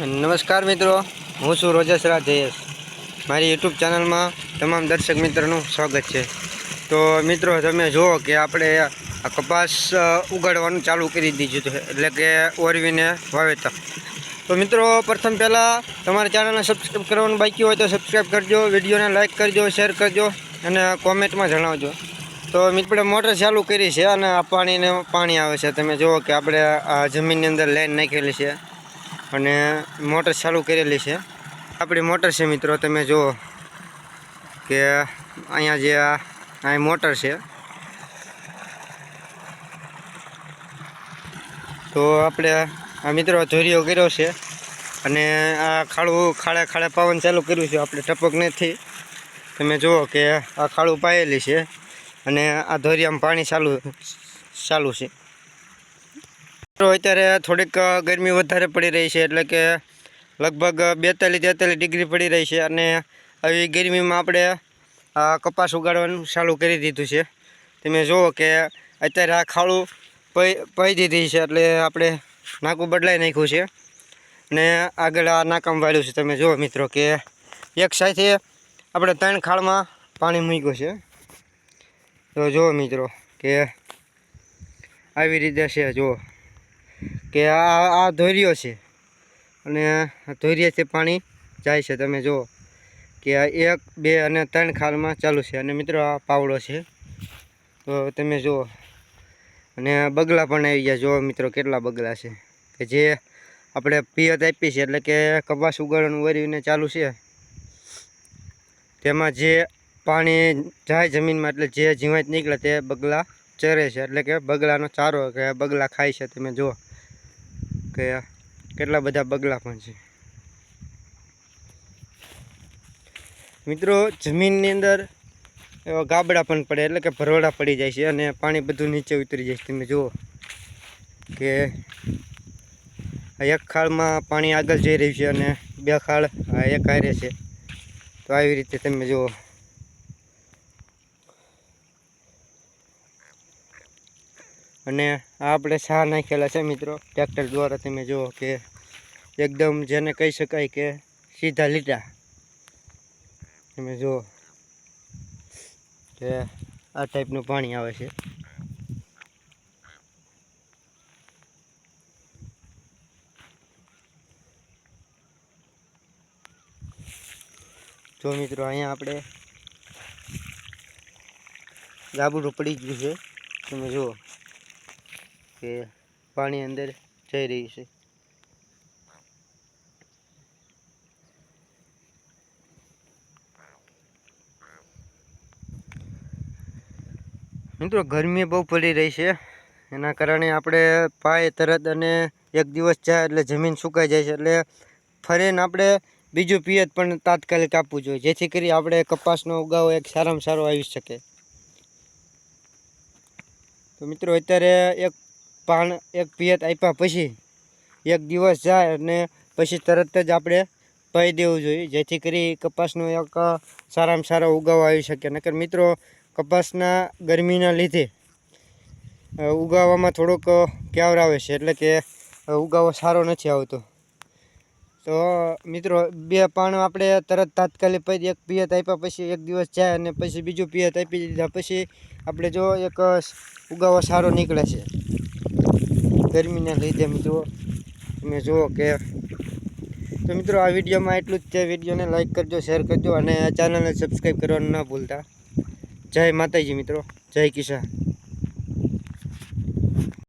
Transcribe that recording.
નમસ્કાર મિત્રો, હું છું રોજસરા જયેશ મારી યુટ્યુબ ચેનલમાં તમામ દર્શક મિત્રોનું સ્વાગત છે. તો મિત્રો, તમે જુઓ કે આપણે આ કપાસ ઉગાડવાનું ચાલુ કરી દીધું છે, એટલે કે ઓરવીને વાવેતર. તો મિત્રો, પ્રથમ પહેલાં તમારા ચેનલને સબસ્ક્રાઈબ કરવાનું બાકી હોય તો સબસ્ક્રાઈબ કરજો, વિડીયોને લાઇક કરજો, શેર કરજો, અને કોમેન્ટમાં જણાવજો. તો મિત્રો મોટર ચાલુ કરી છે અને આ પાણીને પાણી આવે છે. તમે જુઓ કે આપણે આ જમીનની અંદર લાઈન નાખેલી છે. અને મોટર ચાલુ કરેલી છે. આપણી મોટર છે મિત્રો, તમે જુઓ કે અહીંયા જે આ મોટર છે. તો આપણે આ મિત્રો ધોરીઓ કર્યો છે અને આ ખાડું ખાડે ખાડે પવન ચાલુ કર્યું છે, આપણે ટપક નથી. તમે જુઓ કે આ ખાડું પાયેલી છે અને આ ધોરિયામાં પાણી ચાલુ ચાલુ છે. મિત્રો અત્યારે થોડીક ગરમી વધારે પડી રહી છે, એટલે કે લગભગ બેતાલીસ, તેતાલીસ ડિગ્રી પડી રહી છે, અને આવી ગરમીમાં આપણે કપાસ ઉગાડવાનું ચાલુ કરી દીધું છે. તમે જુઓ કે અત્યારે આ ખાડું પઈ દીધી છે, એટલે આપણે નાકું બદલાઈ નાખ્યું છે. ને આગળ આ નાકામ વાળ્યું છે, તમે જુઓ મિત્રો કે એક સાથે આપણે ત્રણ ખાળમાં પાણી મૂક્યું છે. તો જુઓ મિત્રો કે આવી રીતે છે, જુઓ. કે આ આ ધોર્યો છે. અને ધોરિયાથી પાણી જાય છે. તમે જુઓ કે એક, બે અને ત્રણ ખાલમાં ચાલુ છે. અને મિત્રો, આ પાવડો છે. તો તમે જુઓ. અને બગલા પણ આવી ગયા. જુઓ મિત્રો, કેટલા બગલા છે. કે જે આપણે પિયત આપી છે, એટલે કે કપાસ ઉગાડવાનું વરીને ચાલુ છે. તેમાં જે પાણી જાય જમીનમાં, એટલે જે જીવાત નીકળે તે બગલા ચરે છે. એટલે કે બગલાનો ચારો, કે બગલા ખાય છે. તમે જુઓ. કે કેટલા બધા બગલા પણ છે. મિત્રો, જમીનની અંદર એવા ગાબડા પણ પડે, એટલે કે ભરવડા પડી જાય છે અને પાણી બધું નીચે ઉતરી જાય છે. તમે જુઓ કે એક ખાળમાં પાણી આગળ જઈ રહ્યું છે અને બે ખાળ એક હારે છે. તો આવી રીતે તમે જુઓ. અને આ આપણે સાર નાખેલા છે મિત્રો. ટ્રેક્ટર દ્વારા તમે જુઓ કે એકદમ જેને કહી શકાય કે સીધા લીટા તમે જુઓ કે આ ટાઈપનું પાણી આવે છે. જો મિત્રો, અહીંયા આપણે ગાબડું પડી ગયું છે. તમે જુઓ. કે પાણી અંદર જઈ રહી છે. મિત્રો, ગરમી બહુ પડી રહી છે. એના કારણે આપણે પાય, તરત અને એક દિવસ જાય એટલે જમીન સુકાઈ જાય છે એટલે ફરીને આપણે બીજું પિયત પણ તાત્કાલિક આપવું જોઈએ, જેથી કરી આપણે કપાસનો ઉગાવો એક સારામાં સારો આવી શકે. તો મિત્રો, અત્યારે એક પાણ એક પિયત આપ્યા પછી એક દિવસ જાય અને પછી તરત જ આપણે પાઈ દેવું જોઈએ. જેથી કરી કપાસનો એક સારામાં સારો ઉગાવો આવી શકે. નકર મિત્રો, કપાસના ગરમીના લીધે ઉગાવવામાં થોડોક ક્યાવર આવે છે. એટલે કે ઉગાવો સારો નથી આવતો. તો, મિત્રો, બે પાણ આપણે તરત તાત્કાલિક એક પિયત આપ્યા પછી એક દિવસ જાય અને પછી બીજું પિયત આપી દીધા પછી આપણે જો એક ઉગાવો સારો નીકળે છે. ગરમીના લીધે મિત્રો તમે જુઓ કે તો મિત્રો આ વિડીયોમાં એટલું જ છે. વિડીયોને લાઇક કરજો, શેર કરજો અને ચેનલને સબસ્ક્રાઈબ કરવાનું ના ભૂલતા. જય માતાજી મિત્રો. જય કિસાન.